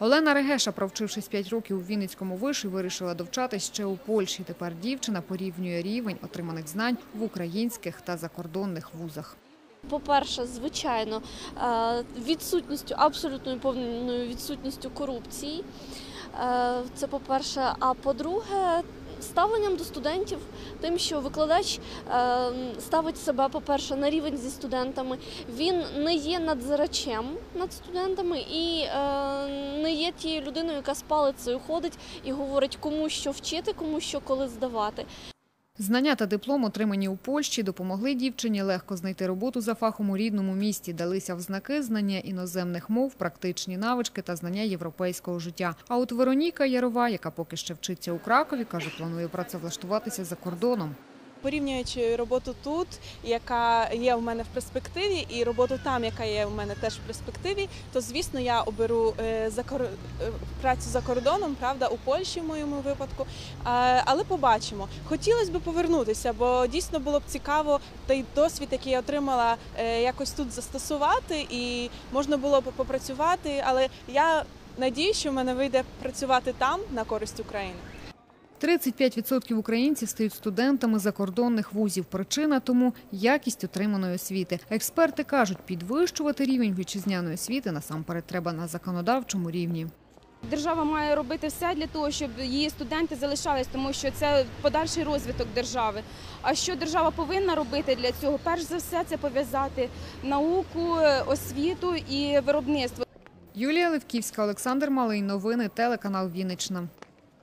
Олена Регеша, провчившись 5 років у Вінницькому виші, вирішила довчатись ще у Польщі. Тепер дівчина порівнює рівень отриманих знань в українських та закордонних вузах. По-перше, звичайно, е, відсутністю, абсолютною повною відсутністю корупції. Е, Це по-перше. А по-друге, ставленням до студентів, тим, що викладач е, ставить себе, по-перше, на рівень зі студентами. Він не є надзирачем над студентами і є тією людиною, яка з палицею ходить і говорить, кому що вчити, кому що коли здавати. Знання та диплом, отримані у Польщі, допомогли дівчині легко знайти роботу за фахом у рідному місті. Далися в знаки знання іноземних мов, практичні навички та знання європейського життя. А от Вероніка Ярова, яка поки ще вчиться у Кракові, каже, планує працевлаштуватися за кордоном. Порівнюючи роботу тут, яка є у мене в перспективі, і роботу там, яка є у мене теж в перспективі, то звісно я оберу е, е, працю за кордоном, правда, у Польщі в моєму випадку. Але побачимо. Хотілося б повернутися, бо дійсно було б цікаво той досвід, який я отримала, е, якось тут застосувати, і можна було б попрацювати. Але я надію, що в мене вийде працювати там на користь України. 35% українців стають студентами закордонних вузів. Причина тому якість отриманої освіти. Експерти кажуть, підвищувати рівень вітчизняної освіти насамперед треба на законодавчому рівні. Держава має робити все для того, щоб її студенти залишались, тому що це подальший розвиток держави. А що держава повинна робити для цього? Перш за все, це пов'язати науку, освіту і виробництво. Юлія Левківська, Олександр Малий. Новини телеканал Вінниччина.